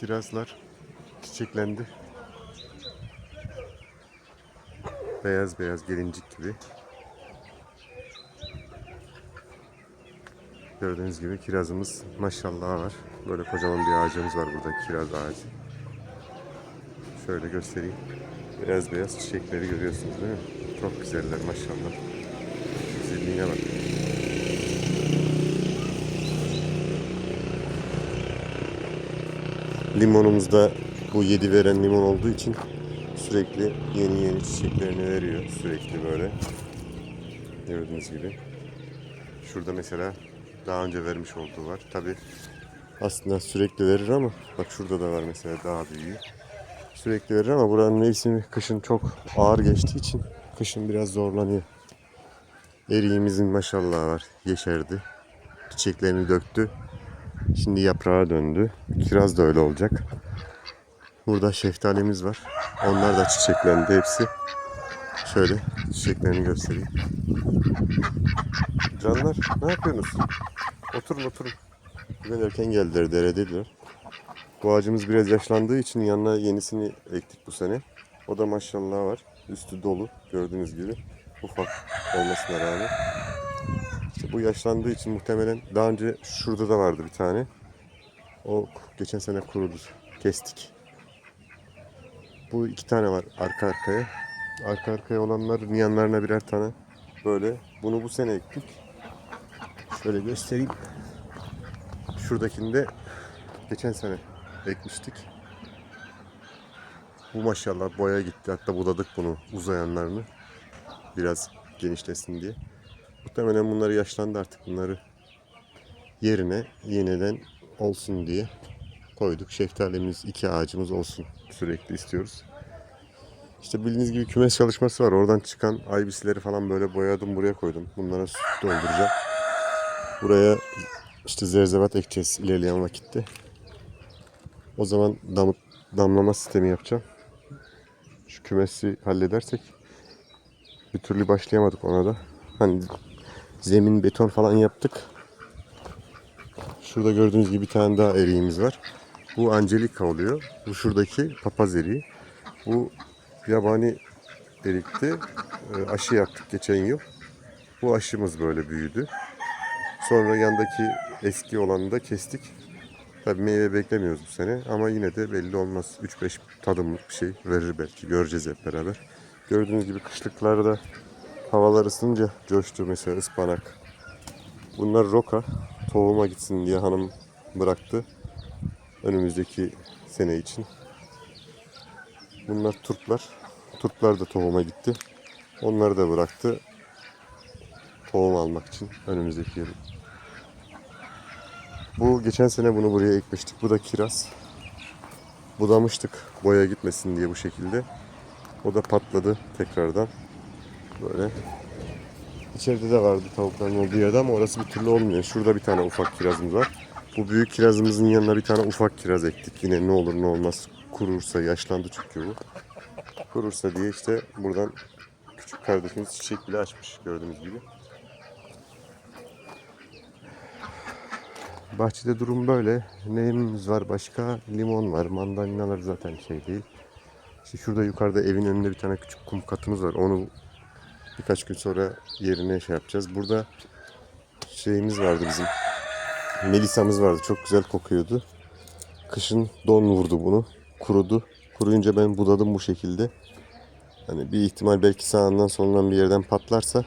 Kirazlar çiçeklendi. Beyaz beyaz gelincik gibi. Gördüğünüz gibi kirazımız maşallah var. Böyle kocaman bir ağacımız var burada kiraz ağacı. Şöyle göstereyim. Beyaz beyaz çiçekleri görüyorsunuz değil mi? Çok güzeller maşallah. Güzelliğine bak. Limonumuz da bu yedi veren limon olduğu için sürekli yeni yeni çiçeklerini veriyor. Sürekli böyle. Gördüğünüz gibi. Şurada mesela daha önce vermiş olduğu var. Tabi aslında sürekli verir ama bak şurada da var mesela daha büyüğü. Sürekli verir ama buranın mevsimi kışın çok ağır geçtiği için kışın biraz zorlanıyor. Eriğimizin maşallah var. Yeşerdi. Çiçeklerini döktü. Şimdi yaprağa döndü. Kiraz da öyle olacak. Burada şeftalimiz var. Onlar da çiçeklendi hepsi. Şöyle çiçeklerini göstereyim. Canlar ne yapıyorsunuz? Oturun oturun. Bugün erken geldiler deredeydiler. Bu ağacımız biraz yaşlandığı için yanına yenisini ektik bu sene. O da maşallah var. Üstü dolu gördüğünüz gibi. Ufak olmasına rağmen. İşte bu yaşlandığı için muhtemelen daha önce şurada da vardı bir tane. O geçen sene kurudu. Kestik. Bu iki tane var arka arkaya. Arka arkaya olanların yanlarına birer tane böyle. Bunu bu sene ektik. Şöyle göstereyim. Şuradakini de geçen sene ekmiştik. Bu maşallah boya gitti. Hatta budadık bunu uzayanlarını. Biraz genişlesin diye. Muhtemelen bunları yaşlandı artık. Bunları yerine yeniden olsun diye koyduk. Şeftalimiz, iki ağacımız olsun sürekli istiyoruz. İşte bildiğiniz gibi kümes çalışması var. Oradan çıkan aybisleri falan böyle boyadım buraya koydum. Bunlara su dolduracağım. Buraya işte zerzevat ekeceğiz ilerleyen vakitte. O zaman dam, damlama sistemi yapacağım. Şu kümesi halledersek bir türlü başlayamadık ona da. Hani zemin beton falan yaptık. Şurada gördüğünüz gibi bir tane daha eriğimiz var. Bu Angelika oluyor. Bu şuradaki papaz eriği. Bu yabani erikti. Ee, Aşı yaptık geçen yıl. Bu aşımız böyle büyüdü. Sonra yandaki eski olanı da kestik. Tabii meyve beklemiyoruz bu sene ama yine de belli olmaz. 3-5 tadımlık bir şey verir belki. Göreceğiz hep beraber. Gördüğünüz gibi kışlıklarda havalar ısınınca coştu mesela ıspanak. Bunlar roka. Tohuma gitsin diye hanım bıraktı. Önümüzdeki sene için. Bunlar turplar. Turplar da tohuma gitti. Onları da bıraktı. Tohum almak için önümüzdeki yıl. Bu geçen sene bunu buraya ekmiştik. Bu da kiraz. Budamıştık boya gitmesin diye bu şekilde. O da patladı tekrardan. Böyle. İçeride de vardı tavukların olduğu yerde ama orası bir türlü olmuyor. Şurada bir tane ufak kirazımız var. Bu büyük kirazımızın yanına bir tane ufak kiraz ektik. Yine ne olur ne olmaz kurursa yaşlandı çünkü bu. Kurursa diye işte buradan küçük kardeşimiz çiçek bile açmış gördüğünüz gibi. Bahçede durum böyle. Neyimiz var başka? Limon var. Mandalinalar zaten şey değil. İşte şurada yukarıda evin önünde bir tane küçük kum katımız var. Onu birkaç gün sonra yerine şey yapacağız. Burada şeyimiz vardı bizim. Melisa'mız vardı. Çok güzel kokuyordu. Kışın don vurdu bunu. Kurudu. Kuruyunca ben budadım bu şekilde. Hani bir ihtimal belki sağından solundan bir yerden patlarsa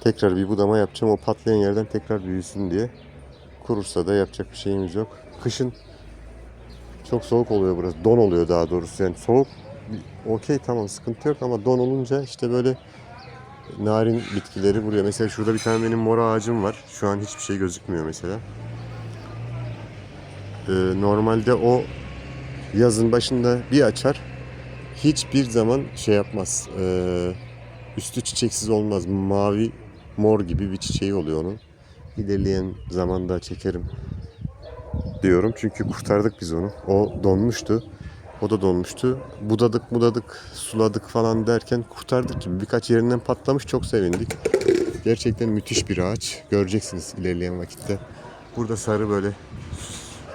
tekrar bir budama yapacağım. O patlayan yerden tekrar büyüsün diye. Kurursa da yapacak bir şeyimiz yok. Kışın çok soğuk oluyor burası. Don oluyor daha doğrusu. Yani soğuk okey tamam sıkıntı yok ama don olunca işte böyle narin bitkileri buraya. Mesela şurada bir tane benim mor ağacım var. Şu an hiçbir şey gözükmüyor mesela. Ee, normalde o yazın başında bir açar. Hiçbir zaman şey yapmaz. Ee, üstü çiçeksiz olmaz. Mavi mor gibi bir çiçeği oluyor onun. İlerleyen zamanda çekerim diyorum. Çünkü kurtardık biz onu. O donmuştu. O da donmuştu. Budadık budadık suladık falan derken kurtardık gibi. Birkaç yerinden patlamış çok sevindik. Gerçekten müthiş bir ağaç. Göreceksiniz ilerleyen vakitte. Burada sarı böyle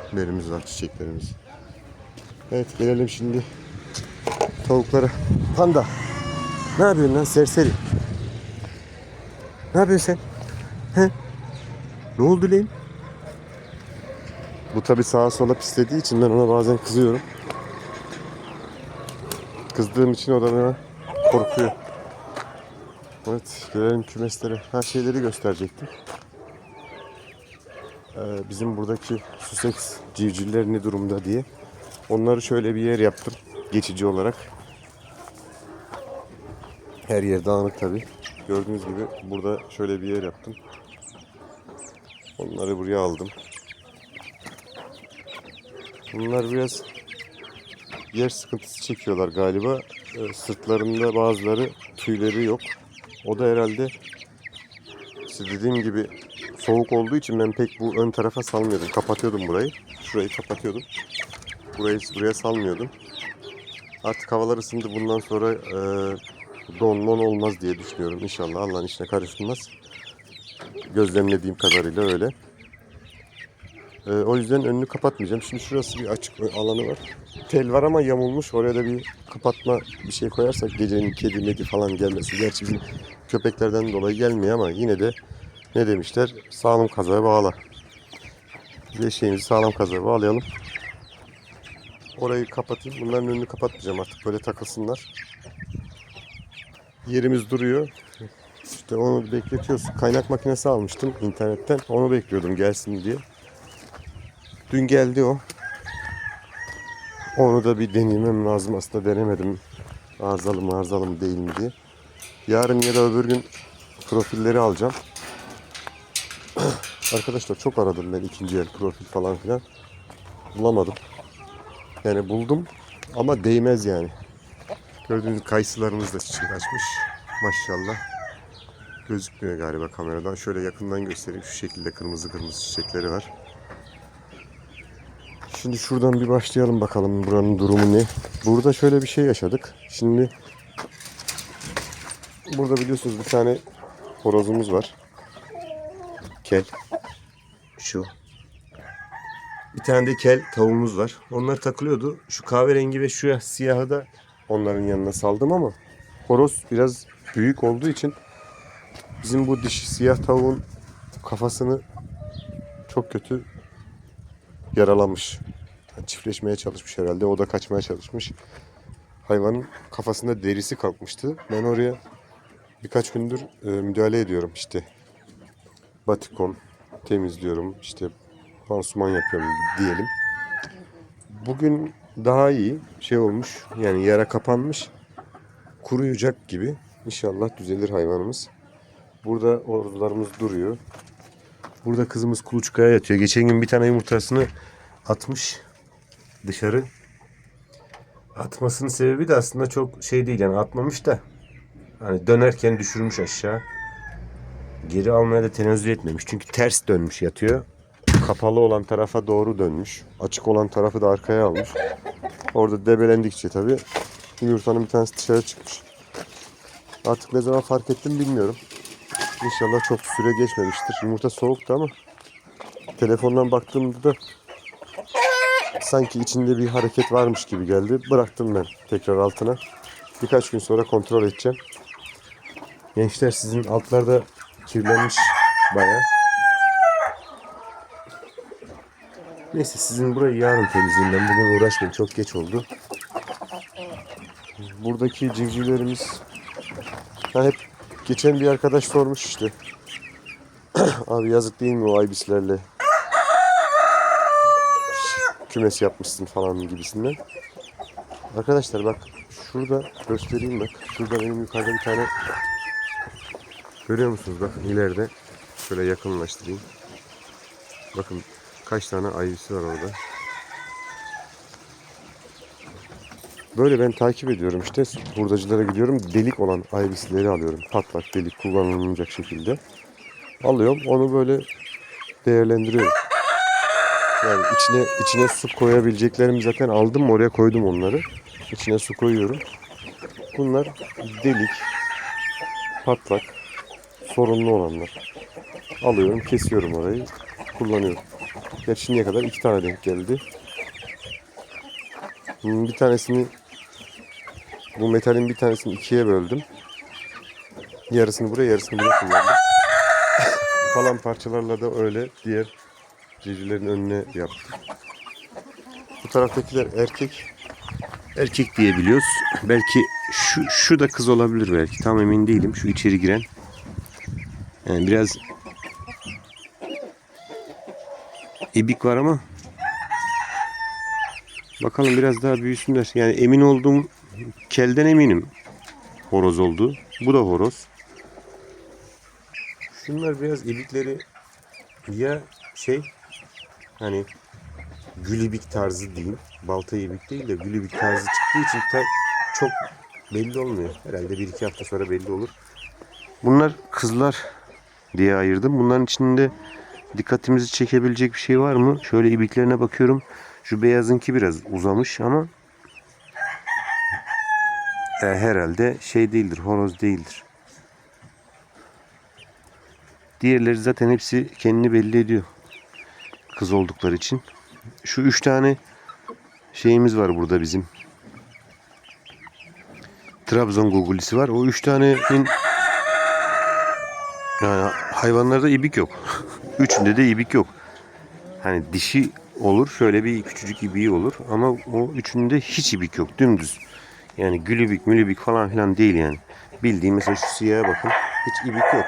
süslerimiz var çiçeklerimiz. Evet gelelim şimdi tavuklara. Panda. Ne yapıyorsun lan serseri? Ne yapıyorsun sen? He? Ne oldu lan? Bu tabi sağa sola pislediği için ben ona bazen kızıyorum. Kızdığım için o da bana korkuyor. Evet gelelim kümeslere. Her şeyleri gösterecektim. Ee, bizim buradaki Sussex civcivler ne durumda diye. Onları şöyle bir yer yaptım. Geçici olarak. Her yer dağınık tabi. Gördüğünüz gibi burada şöyle bir yer yaptım. Onları buraya aldım. Bunlar biraz yer sıkıntısı çekiyorlar galiba. Ee, Sırtlarında bazıları tüyleri yok. O da herhalde işte dediğim gibi soğuk olduğu için ben pek bu ön tarafa salmıyordum. Kapatıyordum burayı. Şurayı kapatıyordum. Burayı buraya salmıyordum. Artık havalar ısındı. Bundan sonra e, don olmaz diye düşünüyorum. İnşallah Allah'ın işine karışılmaz. Gözlemlediğim kadarıyla öyle. E, o yüzden önünü kapatmayacağım. Şimdi şurası bir açık alanı var. Tel var ama yamulmuş. Oraya da bir kapatma bir şey koyarsak gecenin kedi medi falan gelmesi. Gerçi bizim köpeklerden dolayı gelmiyor ama yine de ne demişler? Sağlam kazaya bağla. Bir de şeyimizi sağlam kazaya bağlayalım. Orayı kapatayım. Bunların önünü kapatmayacağım artık. Böyle takılsınlar. Yerimiz duruyor. İşte onu bekletiyoruz. Kaynak makinesi almıştım internetten. Onu bekliyordum gelsin diye. Dün geldi o. Onu da bir denemem lazım. Aslında denemedim. Arızalı mı arızalı mı değil mi diye. Yarın ya da öbür gün profilleri alacağım. Arkadaşlar çok aradım ben ikinci el profil falan filan. Bulamadım. Yani buldum ama değmez yani. Gördüğünüz kayısılarımız da çiçek açmış. Maşallah. Gözükmüyor galiba kameradan. Şöyle yakından göstereyim. Şu şekilde kırmızı kırmızı çiçekleri var. Şimdi şuradan bir başlayalım bakalım buranın durumu ne. Burada şöyle bir şey yaşadık. Şimdi burada biliyorsunuz bir tane horozumuz var. Kel. Şu. Bir tane de kel tavuğumuz var. Onlar takılıyordu. Şu kahverengi ve şu siyahı da onların yanına saldım ama horoz biraz büyük olduğu için bizim bu dişi siyah tavuğun kafasını çok kötü yaralamış. Yani çiftleşmeye çalışmış herhalde. O da kaçmaya çalışmış. Hayvanın kafasında derisi kalkmıştı. Ben oraya birkaç gündür e, müdahale ediyorum işte. Batikon temizliyorum. işte pansuman yapıyorum diyelim. Bugün daha iyi şey olmuş. Yani yara kapanmış. Kuruyacak gibi. İnşallah düzelir hayvanımız. Burada ordularımız duruyor. Burada kızımız kuluçkaya yatıyor. Geçen gün bir tane yumurtasını atmış dışarı. Atmasının sebebi de aslında çok şey değil yani atmamış da hani dönerken düşürmüş aşağı. Geri almaya da tenezzül etmemiş. Çünkü ters dönmüş yatıyor. Kapalı olan tarafa doğru dönmüş. Açık olan tarafı da arkaya almış. Orada debelendikçe tabii yumurtanın bir tanesi dışarı çıkmış. Artık ne zaman fark ettim bilmiyorum. İnşallah çok süre geçmemiştir. Yumurta soğuktu ama telefondan baktığımda da sanki içinde bir hareket varmış gibi geldi. Bıraktım ben tekrar altına. Birkaç gün sonra kontrol edeceğim. Gençler sizin altlarda kirlenmiş bayağı. Neyse sizin burayı yarın temizleyeyim ben bugün uğraşmayayım çok geç oldu. Buradaki civcivlerimiz ha hep geçen bir arkadaş sormuş işte. Abi yazık değil mi o aybislerle kümes yapmışsın falan gibisinden. Arkadaşlar bak şurada göstereyim bak. Şurada benim yukarıda bir tane görüyor musunuz bak ileride şöyle yakınlaştırayım. Bakın kaç tane ayısı var orada. Böyle ben takip ediyorum işte. Hurdacılara gidiyorum. Delik olan aybisleri alıyorum. Patlak delik kullanılmayacak şekilde. Alıyorum. Onu böyle değerlendiriyorum. Yani içine içine su koyabileceklerimi zaten aldım oraya koydum onları. İçine su koyuyorum. Bunlar delik, patlak, sorunlu olanlar. Alıyorum, kesiyorum orayı, kullanıyorum. Gerçi şimdiye kadar iki tane denk geldi. Hmm, Bir tanesini bu metalin bir tanesini ikiye böldüm. Yarısını buraya yarısını buraya kullandım. Kalan parçalarla da öyle diğer civcivlerin önüne yaptım. Bu taraftakiler erkek. Erkek diyebiliyoruz. Belki şu, şu da kız olabilir belki. Tam emin değilim. Şu içeri giren. Yani biraz ibik var ama bakalım biraz daha büyüsünler. Yani emin olduğum kelden eminim horoz oldu. Bu da horoz. Şunlar biraz ibikleri ya şey hani gülibik tarzı diyeyim. Balta ibik değil de gülibik tarzı çıktığı için ta- çok belli olmuyor. Herhalde bir iki hafta sonra belli olur. Bunlar kızlar diye ayırdım. Bunların içinde dikkatimizi çekebilecek bir şey var mı? Şöyle ibiklerine bakıyorum. Şu beyazınki biraz uzamış ama e, herhalde şey değildir, horoz değildir. Diğerleri zaten hepsi kendini belli ediyor. Kız oldukları için. Şu üç tane şeyimiz var burada bizim. Trabzon gugulisi var. O üç tanenin yani hayvanlarda ibik yok. Üçünde de ibik yok. Hani dişi olur şöyle bir küçücük ibiği olur ama o üçünde hiç ibik yok dümdüz. Yani gülübik mülübik falan filan değil yani. Bildiğim mesela şu siyaha bakın hiç ibik yok.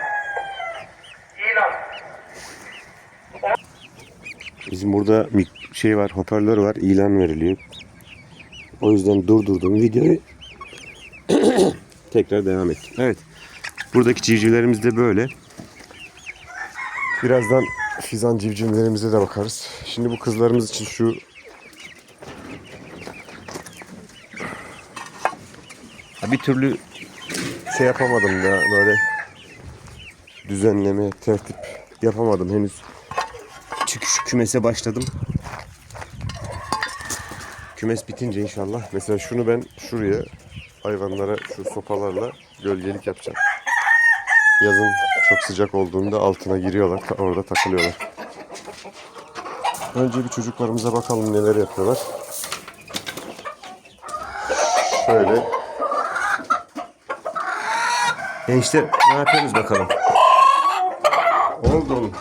Bizim burada şey var hoparlör var ilan veriliyor. O yüzden durdurdum videoyu. Tekrar devam ettim. Evet. Buradaki civcivlerimiz de böyle. Birazdan fizan civcivlerimize de bakarız. Şimdi bu kızlarımız için şu bir türlü şey yapamadım da böyle düzenleme, tertip yapamadım henüz. Çünkü kümese başladım. Kümes bitince inşallah. Mesela şunu ben şuraya hayvanlara şu sopalarla gölgelik yapacağım. Yazın çok sıcak olduğunda altına giriyorlar. Orada takılıyorlar. Önce bir çocuklarımıza bakalım neler yapıyorlar. Şöyle. Gençler ne yapıyorsunuz bakalım? Oldu oğlum.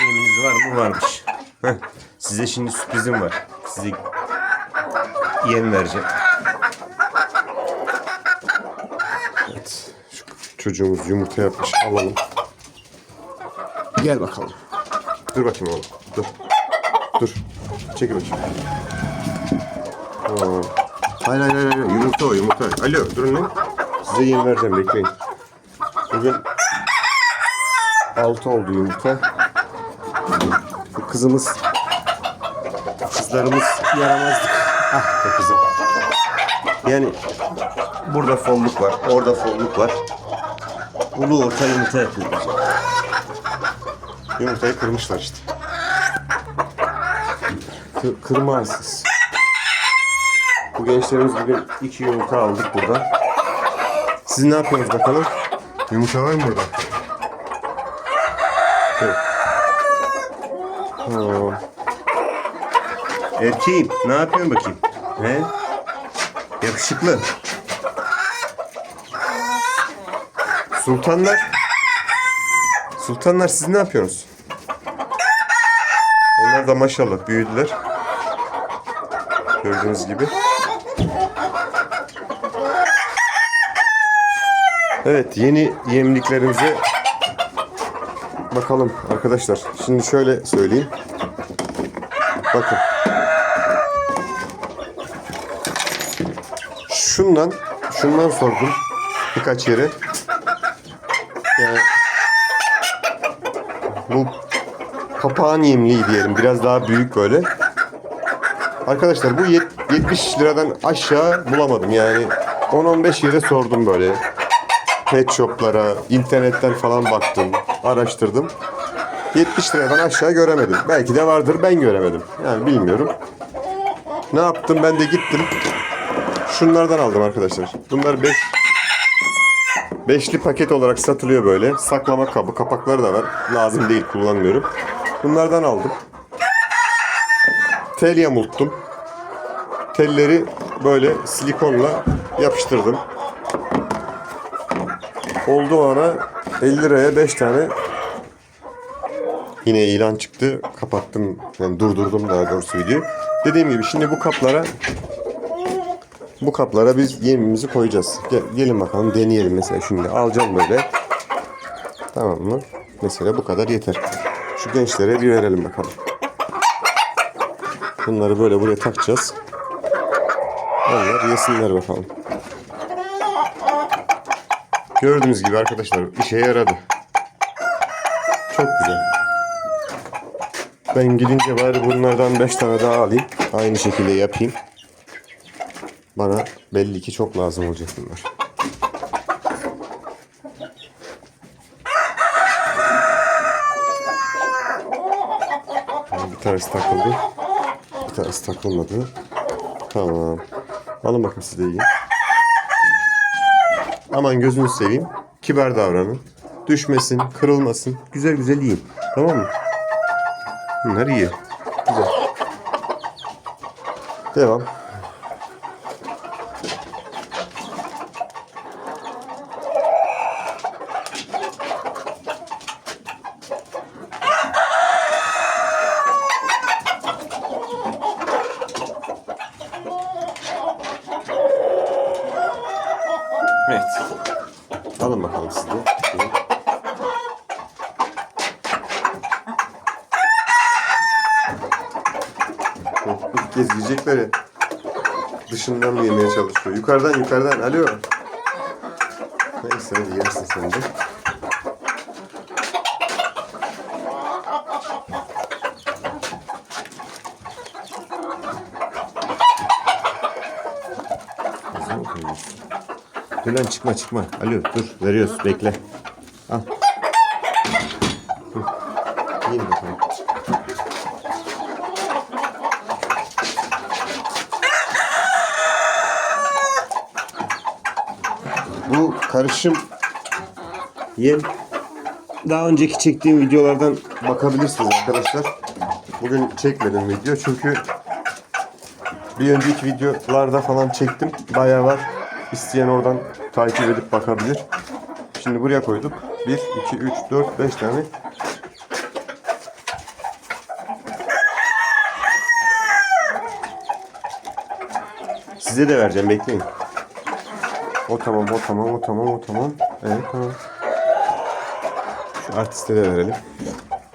Yeminiz var mı? Varmış. Heh, size şimdi sürprizim var. Size yem vereceğim. Evet. Şu çocuğumuz yumurta yapmış. Alalım. Gel bakalım. Dur bakayım oğlum. Dur. Dur. Çekil bakayım. Aa. Hayır hayır hayır. Yumurta o yumurta. Alo durun lan. Size yem vereceğim bekleyin. Bugün 6 oldu yumurta. Bu kızımız kızlarımız yaramazdık. Ah be kızım. Yani burada folluk var, orada folluk var. Ulu orta yumurta yapıyorlar. Yumurtayı kırmışlar işte. Kır, kırmazsız. Bu gençlerimiz bugün iki yumurta aldık burada. Siz ne yapıyorsunuz bakalım? Yumurta var mı burada? Evet. Ha. Erkeğim ne yapıyorsun bakayım? He? Yakışıklı. Sultanlar. Sultanlar siz ne yapıyorsunuz? Onlar da maşallah büyüdüler. Gördüğünüz gibi. Evet yeni yemliklerimize bakalım arkadaşlar. Şimdi şöyle söyleyeyim. Bakın. Şundan, şundan sordum birkaç yere. Yani bu papağan yemliği diyelim. Biraz daha büyük böyle. Arkadaşlar bu yet- 70 liradan aşağı bulamadım. Yani 10-15 yere sordum böyle. Pet shoplara, internetten falan baktım, araştırdım. 70 liradan aşağı göremedim. Belki de vardır ben göremedim. Yani bilmiyorum. Ne yaptım ben de gittim. Şunlardan aldım arkadaşlar. Bunlar 5 Beşli paket olarak satılıyor böyle. Saklama kabı, kapakları da var. Lazım değil, kullanmıyorum. Bunlardan aldım. tel yamulttum. Telleri böyle silikonla yapıştırdım. Oldu ana 50 liraya 5 tane yine ilan çıktı. Kapattım. Yani durdurdum daha doğrusu videoyu. Dediğim gibi şimdi bu kaplara bu kaplara biz yemimizi koyacağız. Gel, gelin bakalım deneyelim mesela şimdi. Alacağım böyle. Tamam mı? Mesela bu kadar yeter. Şu gençlere bir verelim bakalım. Bunları böyle buraya takacağız. Onlar yesinler bakalım. Gördüğünüz gibi arkadaşlar işe yaradı. Çok güzel. Ben gidince bari bunlardan 5 tane daha alayım. Aynı şekilde yapayım. Bana belli ki çok lazım olacak bunlar. Bir tanesi takıldı. Bir tanesi takılmadı. Tamam. Alın bakayım siz de yiyin. Aman gözünü seveyim. Kibar davranın. Düşmesin, kırılmasın. Güzel güzel yiyin. Tamam mı? Bunlar iyi. Güzel. Devam. Evet. Alın bakalım siz de. İlk kez yiyecekleri dışından mı yemeye çalışıyor? Yukarıdan yukarıdan. Alo. Neyse yersin sen de. Dur lan çıkma çıkma. Alo dur veriyoruz bekle. Al. Yiyin bakalım. Bu karışım yem daha önceki çektiğim videolardan bakabilirsiniz arkadaşlar. Bugün çekmedim video çünkü bir önceki videolarda falan çektim. Bayağı var. İsteyen oradan takip edip bakabilir. Şimdi buraya koyduk. 1, 2, 3, 4, 5 tane. Size de vereceğim bekleyin. O tamam, o tamam, o tamam, o tamam. Evet tamam. Şu artiste de verelim.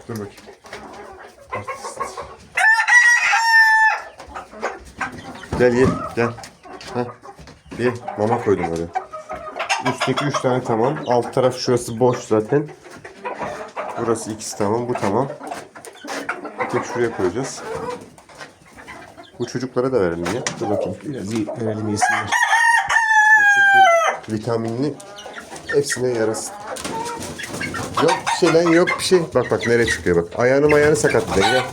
Dur bakayım. Gel ye, gel. Heh. Bir mama koydum oraya. Üstteki üç tane tamam. Alt taraf şurası boş zaten. Burası ikisi tamam. Bu tamam. Bir tek şuraya koyacağız. Bu çocuklara da verelim ya. Dur bakayım. Biraz iyi verelim yesinler. Çünkü vitaminli hepsine yarasın. Yok bir şey lan yok bir şey. Bak bak nereye çıkıyor bak. Ayağını ayağını sakatladın ya.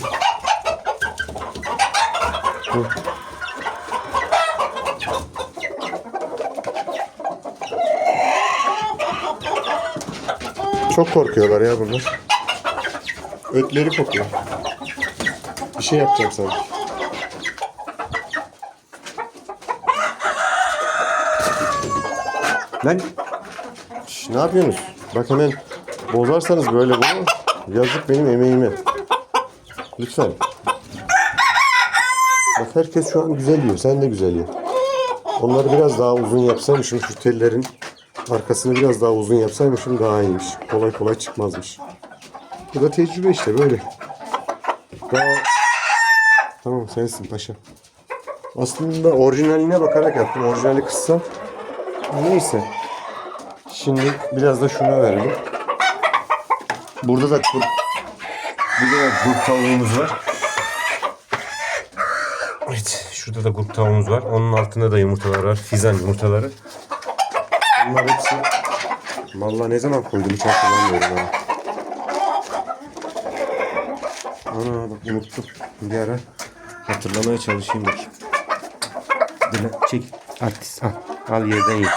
Hı. Çok korkuyorlar ya bunlar. Ötleri kokuyor. Bir şey yapacağım sanki. Lan. Şş, ne yapıyorsunuz? Bak hemen bozarsanız böyle bunu yazık benim emeğime. Lütfen. Bak herkes şu an güzel yiyor. Sen de güzel ye. Onları biraz daha uzun yapsaymışım şu tellerin arkasını biraz daha uzun yapsaymışım daha iyiymiş. Kolay kolay çıkmazmış. Bu da tecrübe işte böyle. Daha... Tamam sensin paşa. Aslında orijinaline bakarak yaptım. Orijinali kıssam. Neyse. Şimdi biraz da şuna verelim. Burada da kur... Burada da kurt tavuğumuz var. Evet, şurada da kurt tavuğumuz var. Onun altında da yumurtalar var. Fizan yumurtaları. Bunlar hepsi... Vallahi ne zaman koydum hiç hatırlamıyorum ha. Ana bak unuttum. Bir ara hatırlamaya çalışayım. Dur lan, çek. Artist al. Al yerden ye.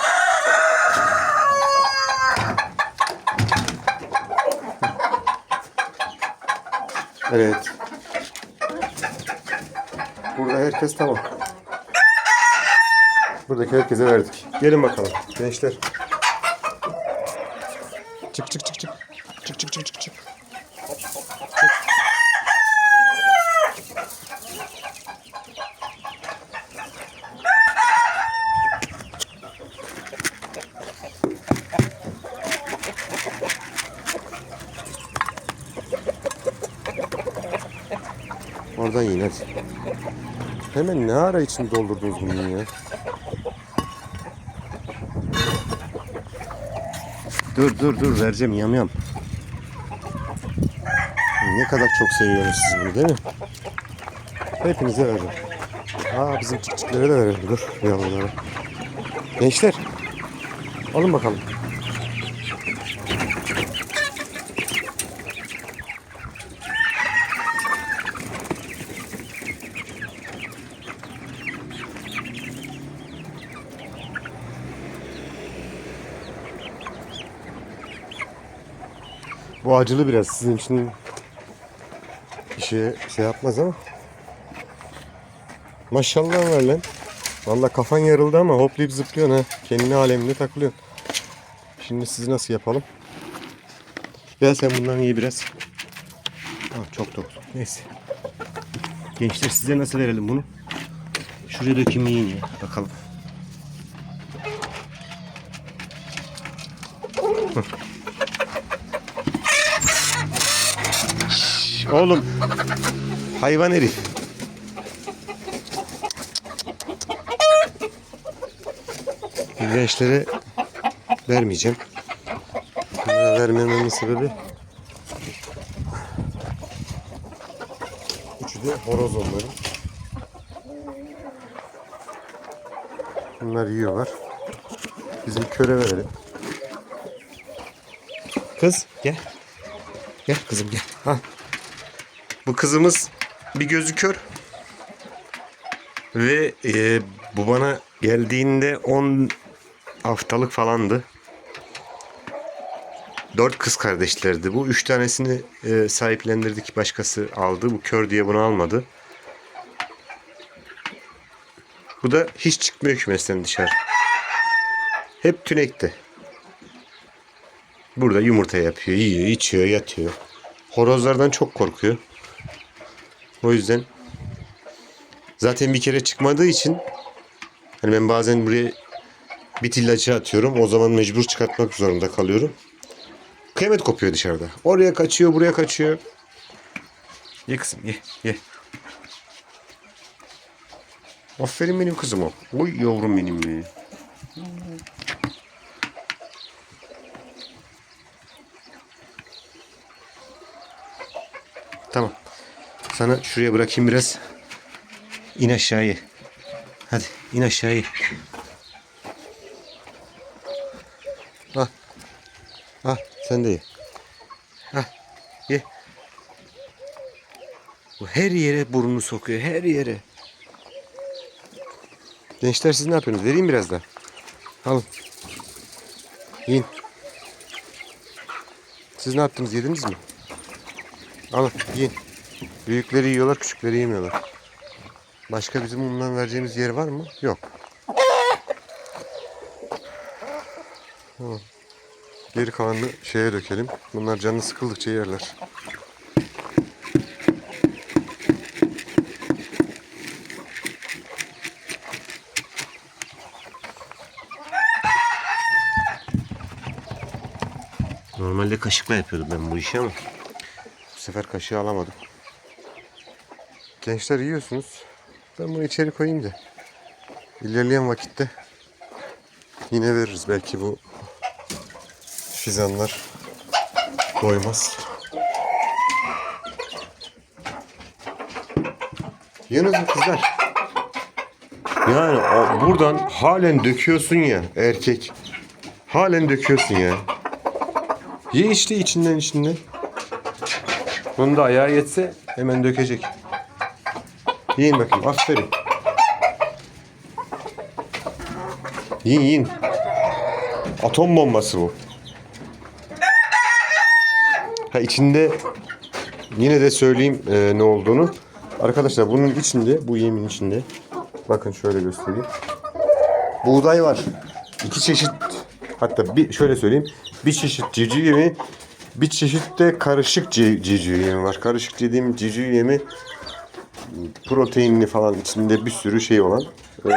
Evet. Burada herkes tamam. Buradaki herkese verdik. Gelin bakalım gençler. Çık çık çık çık. Çık çık çık çık çık. Oradan hadi. Hemen ne ara için doldurdunuz bunu ya? Dur dur dur vereceğim yam yam. Ne kadar çok seviyorsunuz siz bunu değil mi? Hepinize vereceğim. Aa bizim çiftçiklere de verelim dur yavrulara. Gençler alın bakalım. Bu acılı biraz sizin için bir şey şey yapmaz ama. Maşallah var lan. Valla kafan yarıldı ama hoplayıp zıplıyorsun ha. Kendine aleminde takılıyorsun. Şimdi sizi nasıl yapalım? Gel sen bundan iyi biraz. Ah, çok tok. Neyse. Gençler size nasıl verelim bunu? Şuraya dökeyim yiyin ya. Bakalım. Oğlum. Hayvan herif. Gençlere vermeyeceğim. Bunlara vermememin sebebi Üçü de horoz onların. Bunlar yiyorlar. Bizim köre verelim. Kız gel. Gel kızım gel. Ha. Bu kızımız bir gözü kör. Ve e, bu bana geldiğinde 10 haftalık falandı. Dört kız kardeşlerdi bu. Üç tanesini e, sahiplendirdik. Başkası aldı. Bu kör diye bunu almadı. Bu da hiç çıkmıyor kümesten dışarı. Hep tünekte. Burada yumurta yapıyor, yiyor, içiyor, yatıyor. Horozlardan çok korkuyor. O yüzden zaten bir kere çıkmadığı için hani ben bazen buraya bit ilacı atıyorum. O zaman mecbur çıkartmak zorunda kalıyorum. Kıyamet kopuyor dışarıda. Oraya kaçıyor, buraya kaçıyor. Ye kızım, ye, ye. Aferin benim kızıma. Oy yavrum benim be. Tamam. Sana şuraya bırakayım biraz. İn aşağıya. Hadi in aşağıya. Al. Al sen de ye. Al ye. Bu her yere burnunu sokuyor. Her yere. Gençler siz ne yapıyorsunuz? Vereyim biraz daha. Alın. Yiyin. Siz ne yaptınız? Yediniz mi? Alın yiyin. Büyükleri yiyorlar, küçükleri yemiyorlar. Başka bizim bundan vereceğimiz yer var mı? Yok. Geri kalanını şeye dökelim. Bunlar canı sıkıldıkça yerler. Normalde kaşıkla yapıyordum ben bu işi ama bu sefer kaşığı alamadım. Gençler yiyorsunuz. Ben bunu içeri koyayım da ilerleyen vakitte yine veririz. Belki bu fizanlar doymaz. Mu kızlar? Yani buradan halen döküyorsun ya erkek. Halen döküyorsun ya. Ye işte içinden içinden. Bunun da ayağı yetse hemen dökecek. Yiyin bakayım. Aferin. Yiyin yiyin. Atom bombası bu. Ha içinde yine de söyleyeyim e, ne olduğunu. Arkadaşlar bunun içinde, bu yemin içinde bakın şöyle göstereyim. Buğday var. İki çeşit hatta bir şöyle söyleyeyim. Bir çeşit civciv yemi, bir çeşit de karışık civ- civciv yemi var. Karışık dediğim civciv yemi proteinli falan içinde bir sürü şey olan. Ee,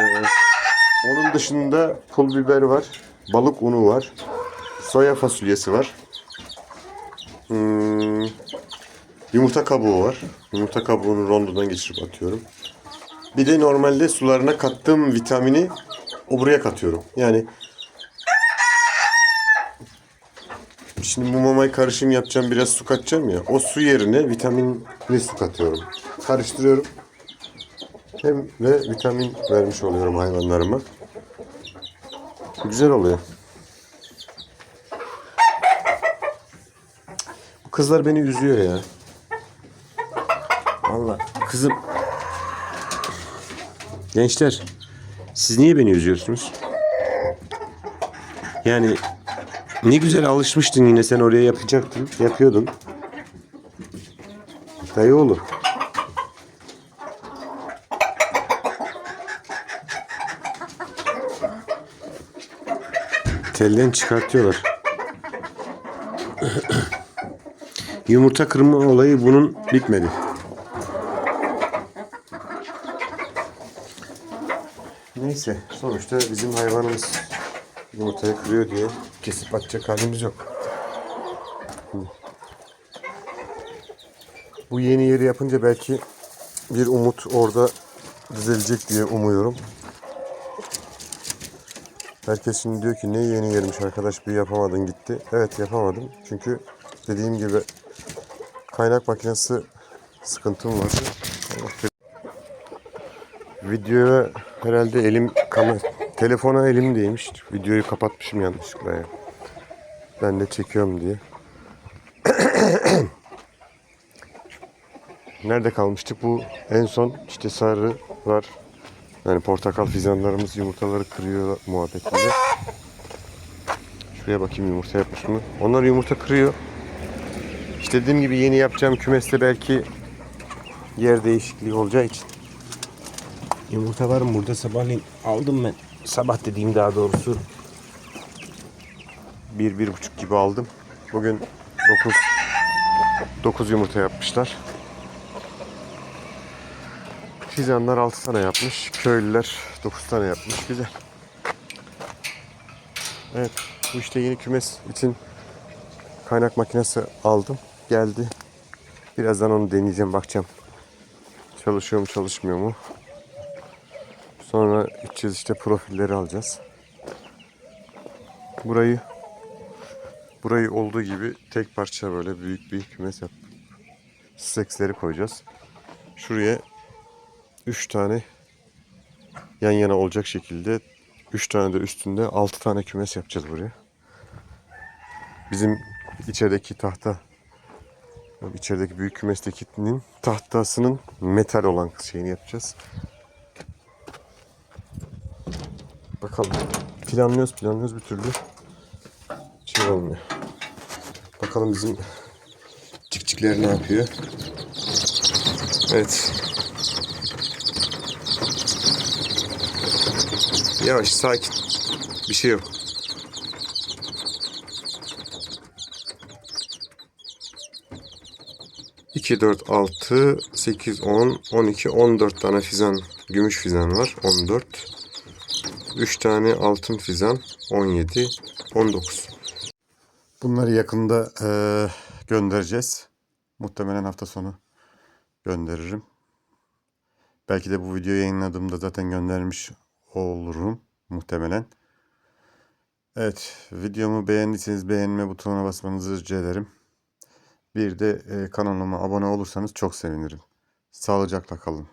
onun dışında pul biber var, balık unu var, soya fasulyesi var. Hmm, yumurta kabuğu var. Yumurta kabuğunu rondodan geçirip atıyorum. Bir de normalde sularına kattığım vitamini o buraya katıyorum. Yani şimdi bu mamayı karışım yapacağım biraz su katacağım ya. O su yerine vitaminli su katıyorum. Karıştırıyorum. Hem ve vitamin vermiş oluyorum hayvanlarıma. Güzel oluyor. Bu kızlar beni üzüyor ya. Vallahi kızım. Gençler, siz niye beni üzüyorsunuz? Yani ne güzel alışmıştın yine sen oraya yapacaktın, yapıyordun. Dayı oğlu. Telden çıkartıyorlar. Yumurta kırma olayı bunun bitmedi. Neyse sonuçta bizim hayvanımız yumurtayı kırıyor diye kesip atacak halimiz yok. Bu yeni yeri yapınca belki bir umut orada düzelecek diye umuyorum. Herkes şimdi diyor ki ne yeni yermiş arkadaş bir yapamadın gitti. Evet yapamadım. Çünkü dediğim gibi kaynak makinesi sıkıntım var. Videoya herhalde elim kamera telefona elim değmiş. Videoyu kapatmışım yanlışlıkla ya. Ben de çekiyorum diye. Nerede kalmıştık? Bu en son işte sarı var. Yani portakal fizanlarımız yumurtaları kırıyor muhabbetinde. Şuraya bakayım yumurta yapmış mı? Onlar yumurta kırıyor. İşte dediğim gibi yeni yapacağım kümeste belki yer değişikliği olacağı için. Yumurta var mı burada sabahleyin aldım ben. Sabah dediğim daha doğrusu. Bir, bir buçuk gibi aldım. Bugün dokuz, dokuz yumurta yapmışlar. Fizanlar 6 tane yapmış. Köylüler 9 tane yapmış. Güzel. Evet. Bu işte yeni kümes için kaynak makinesi aldım. Geldi. Birazdan onu deneyeceğim. Bakacağım. Çalışıyor mu çalışmıyor mu? Sonra gideceğiz işte profilleri alacağız. Burayı burayı olduğu gibi tek parça böyle büyük bir kümes yaptık. Seksleri koyacağız. Şuraya 3 tane yan yana olacak şekilde 3 tane de üstünde 6 tane kümes yapacağız buraya. Bizim içerideki tahta içerideki büyük kümestekinin tahtasının metal olan şeyini yapacağız. Bakalım. Planlıyoruz planlıyoruz bir türlü şey olmuyor. Bakalım bizim cikcikler ne yapıyor. Evet. Yavaş sakin. Bir şey yok. İki, dört, altı, sekiz, on, on iki, on dört tane fizan, gümüş fizan var. On dört. Üç tane altın fizan. On yedi, on dokuz. Bunları yakında eee, göndereceğiz. Muhtemelen hafta sonu gönderirim. Belki de bu videoyu yayınladığımda zaten göndermiş olurum muhtemelen. Evet, videomu beğendiyseniz beğenme butonuna basmanızı rica ederim. Bir de e, kanalıma abone olursanız çok sevinirim. Sağlıcakla kalın.